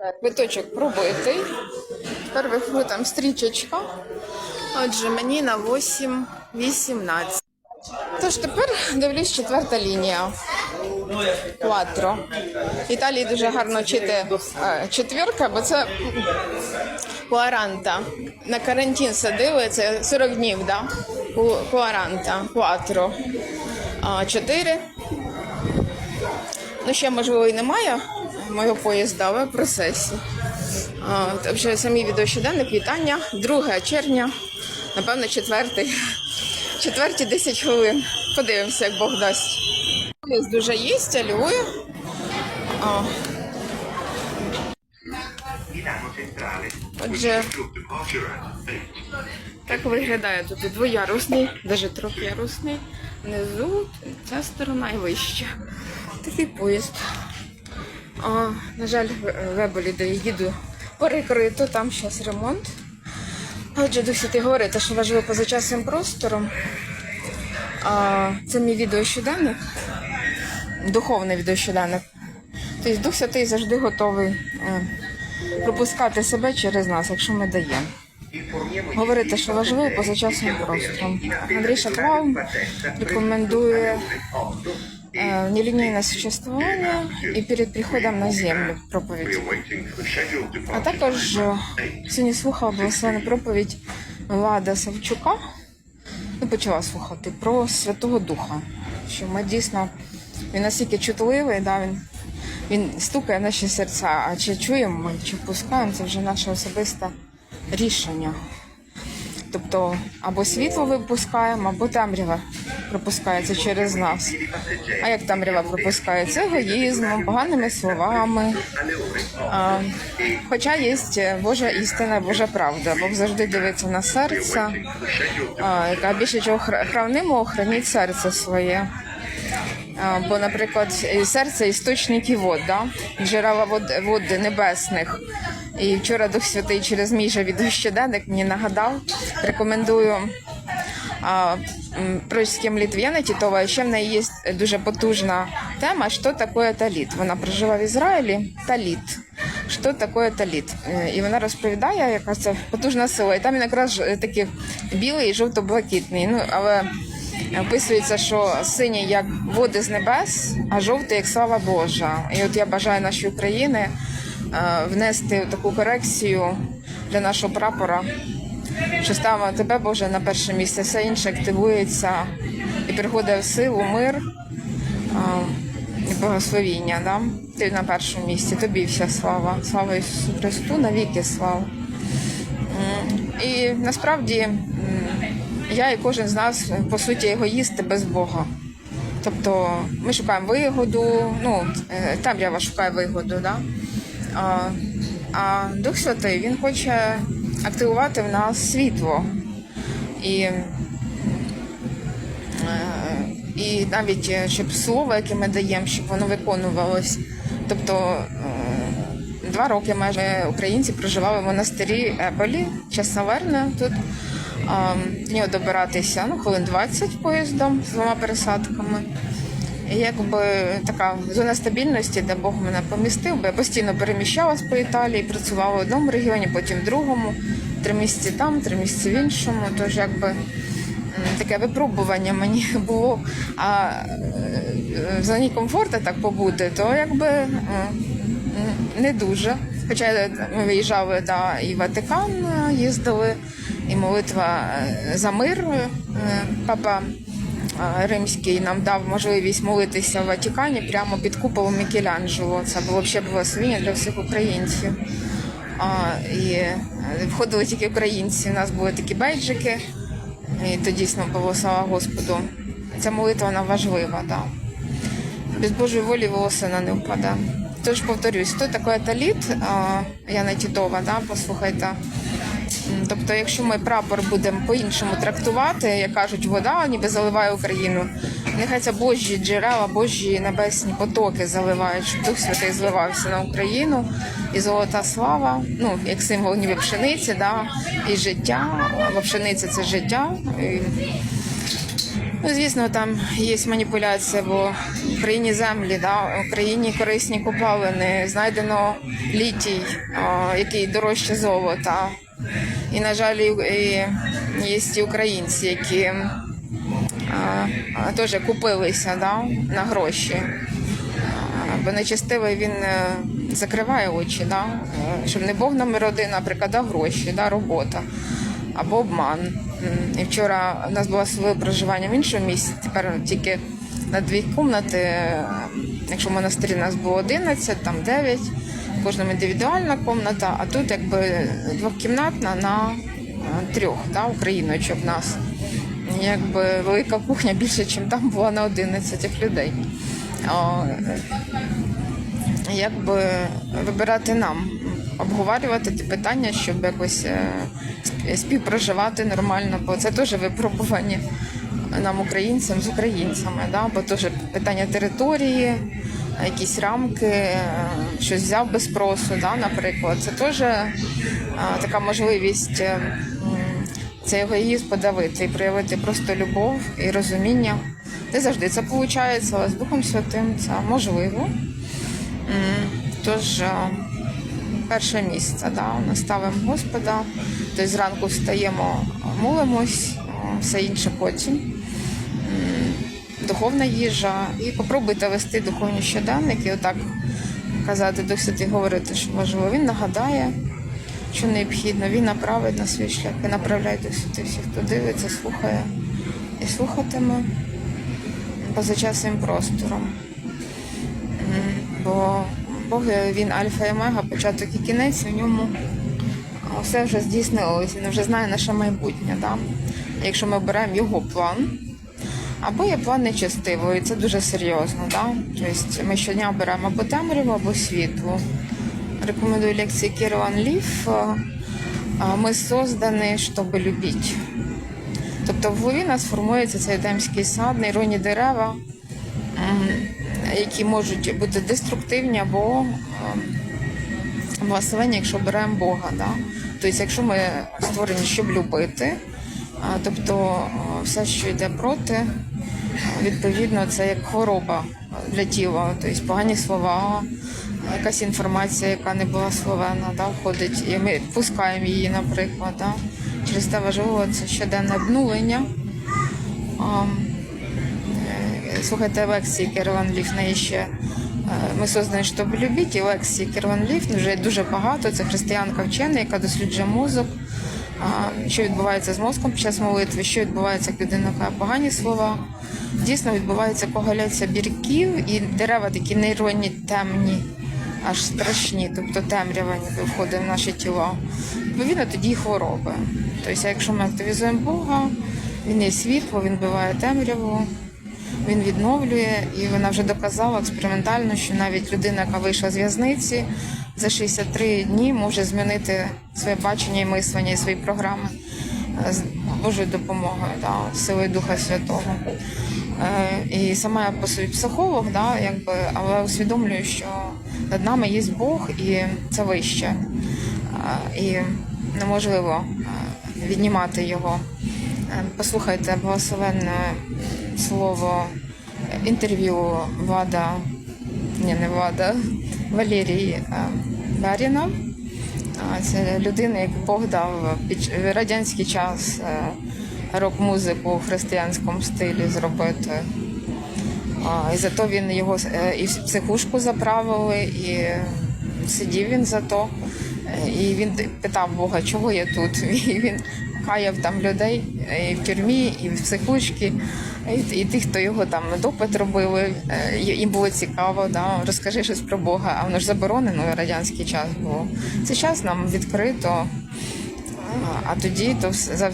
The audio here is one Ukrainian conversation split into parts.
Квиточок пробитий. Тепер виходить там стрічечка. Отже, мені на 8.18. Тож тепер дивлюсь четверта лінія. Кватро. В Італії дуже гарно вчити е, четвірка, бо це куаранта. На карантин садили, це 40 днів, да? Куаранта, кватро. Чотири. Ну, ще, можливо, і немає мого поїзда, в процесі. Вже самі відео щоденник, вітання. 2 червня, напевно, четвертий. Четверті 10 хвилин. Подивимося, як Бог дасть. Поїзд дуже. А, Milano Отже, group departure at 8. так виглядає тут двоярусний, навіть трьохярусний. Внизу ця сторона і вища. Такий поїзд. А, на жаль, в- де я їду, перекрито, там зараз ремонт. Отже, Дух Святий говорить, що важливо поза часом простором. А, це мій відеощоденник, духовний відеощоденник. Тобто Дух Святий завжди готовий е, пропускати себе через нас, якщо ми даємо. Говорити, що важливо поза часом простором. Андрій Шатлов рекомендує е, нелінійне существування і перед приходом на землю scheduled А також сьогодні слухала благословену проповідь Влада Савчука. Ну, почала слухати про Святого Духа. Що ми дійсно він настільки чутливий, да, він, він стукає в наші серця, а чи чуємо ми, чи впускаємо, це вже наше особисте рішення. Тобто або світло випускаємо, або темрява пропускається через нас. А як темрява пропускається? Егоїзмом, поганими словами. А, хоча є Божа істина, Божа правда. Бог завжди дивиться на серце, яка більше чого хра- хранимо, храніть серце своє. Бо, наприклад, серце істочники вод, да? джерела вод, вод небесних. І вчора Дух Святий через мій же відеощоденник мені нагадав. Рекомендую а, м, пророческим Тітова. Ще в неї є дуже потужна тема, що таке таліт. Вона прожила в Ізраїлі. Таліт. Що таке таліт? Е, І вона розповідає, яка це потужна сила. І там він якраз е, такий білий і жовто-блакитний. Ну, але описується, що синій як води з небес, а жовтий як слава Божа. І от я бажаю нашій Україні е, внести таку корекцію для нашого прапора, що ставимо тебе, Боже, на перше місце, все інше активується і приходить в силу, мир і благословіння. Да? Ти на першому місці, тобі вся слава. Слава Ісусу Христу, навіки слава. І насправді я і кожен з нас, по суті, егоїсти без Бога. Тобто ми шукаємо вигоду, ну, е, темрява шукає вигоду, да? а, а Дух Святий він хоче активувати в нас світло. І, е, і навіть е, щоб слово, яке ми даємо, щоб воно виконувалось. Тобто е, два роки майже українці проживали в монастирі Еболі, Часноверне тут. До нього добиратися ну, хвилин 20 поїздом з двома пересадками. Якби така зона стабільності, де Бог мене помістив, бо я постійно переміщалась по Італії, працювала в одному регіоні, потім в другому, три місяці там, три місяці в іншому. Тож якби таке випробування мені було. А е, в зоні комфорту так побути, то якби м, не дуже. Хоча ми виїжджали да, і Ватикан е, їздили, і молитва е, за мир. Папа Римський нам дав можливість молитися в Ватикані прямо під куполом Мікеланджело. Це було взагалі благословення для всіх українців. І е, входили тільки українці. У нас були такі бейджики, і то дійсно було слава Господу. Ця молитва вона важлива, да. Без Божої волі волосина не впаде. Тож повторюсь, хто таке таліт, я не Тітова, да, послухайте. Тобто, якщо ми прапор будемо по-іншому трактувати, як кажуть, вода ніби заливає Україну, нехай це Божі джерела, Божі небесні потоки заливають, щоб Дух Святий зливався на Україну і золота слава, ну як символ ніби пшениці, да, і життя. Бо пшениця це життя. І Ну, звісно, там є маніпуляція, бо в Україні землі, да, в Україні корисні копалини, знайдено літій, який дорожче золота. І, на жаль, є українці, які теж купилися да, на гроші. Бо нечестивий він е, закриває очі, да? е, щоб не Бог номер один, а прикладав гроші, да? робота або обман. І вчора у нас було своє проживання в іншому місці, тепер тільки на дві кімнати. е, Якщо в монастирі нас було 11, там 9, в індивідуальна кімната, а тут якби двокімнатна на е, трьох, да, україночок нас. Якби велика кухня більше, ніж там була на 11 людей. О, е, якби вибирати нам, обговорювати ті питання, щоб якось е, співпроживати нормально, бо це теж випробування нам, українцям, з українцями, да? бо теж питання території, якісь рамки, е, щось взяв без спросу, да? наприклад. Це теж е, така можливість. е, цей егоїзм подавити і проявити просто любов і розуміння. Не завжди це виходить, але з Духом Святим це можливо. Тож е, перше місце, да, ми ставимо Господа, тобто зранку встаємо, молимось, все інше потім. Духовна їжа, і попробуйте вести духовні щоденники, отак казати Дух Святий, говорити, що важливо. Він нагадає, що необхідно, він направить на свій шлях і направляє Дух Святий всіх, хто дивиться, слухає і слухатиме поза часом простором. Бо Бог він альфа і омега, початок і кінець, в ньому все вже здійснилось, він вже знає наше майбутнє. Да? Якщо ми беремо його план, або є план нечестивий, і це дуже серйозно. Да? Тобто ми щодня беремо або темряву, або світло. Рекомендую лекції Кірован Ліф. Ми создані, щоб любити. Тобто в голові нас формується цей Едемський сад, нейронні дерева, які можуть бути деструктивні або ем, благословення, якщо беремо Бога. Да? Тобто, якщо ми створені, щоб любити, тобто все, що йде проти, відповідно, це як хвороба для тіла, тобто погані слова, якась інформація, яка не була словена, да, входить, і ми пускаємо її, наприклад. Да? Через те важливо це щоденне обнулення. Е, Слухайте лекції Керван Ліф на ще. е, Ми создані, щоб любити. І лекції Керван Ліф вже дуже багато. Це християнка вчена, яка досліджує мозок. Що відбувається з мозком під час молитви, що відбувається, як людина каже погані слова. Дійсно відбувається когаляція бірків і дерева такі нейронні, темні, аж страшні, тобто темрява ніби входить в наші тіла. Відповідно, тоді й хвороби. Тобто, якщо ми активізуємо Бога, він є світло, він биває темряву, він відновлює, і вона вже доказала експериментально, що навіть людина, яка вийшла з в'язниці, за 63 дні може змінити своє бачення і мислення і свої програми е, з Божою допомогою, да, силою Духа Святого. Е, І сама я по собі психолог, да, якби, але усвідомлюю, що над нами є Бог і це вище. Е, І неможливо віднімати його. Послухайте благословенне слово інтерв'ю Влада, ні, не Влада, Валерії е, Баріна. Це людина, яку Бог дав під радянський час е, рок-музику в християнському стилі зробити. І зато він його е, і в психушку заправили, і сидів він за то. Е, І він питав Бога, чого я тут. І він каяв там людей е, і в тюрмі, і в психушці, і, і тих, хто його там допит робили. Е, Їм було цікаво, да, розкажи щось про Бога, а воно ж заборонено радянський час було. Це час нам відкрито. А- тоді то все- за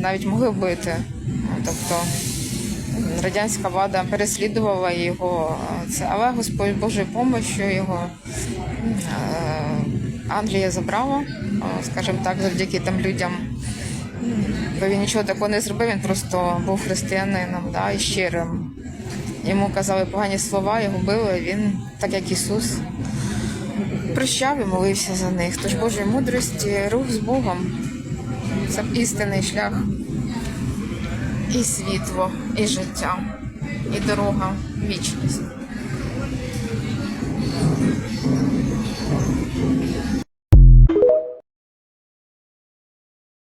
навіть могли вбити. Тобто радянська влада переслідувала його, це, але Господь Божою допомогою його е, Англія забрала, е, скажімо так, завдяки тим людям. Бо він нічого такого не зробив, він просто був християнином да, і щирим. Йому казали погані слова, його били, він, так як Ісус, прощав і молився за них. Тож Божої мудрості, рух з Богом це істинний шлях. і світло, і життя, і дорога вічність.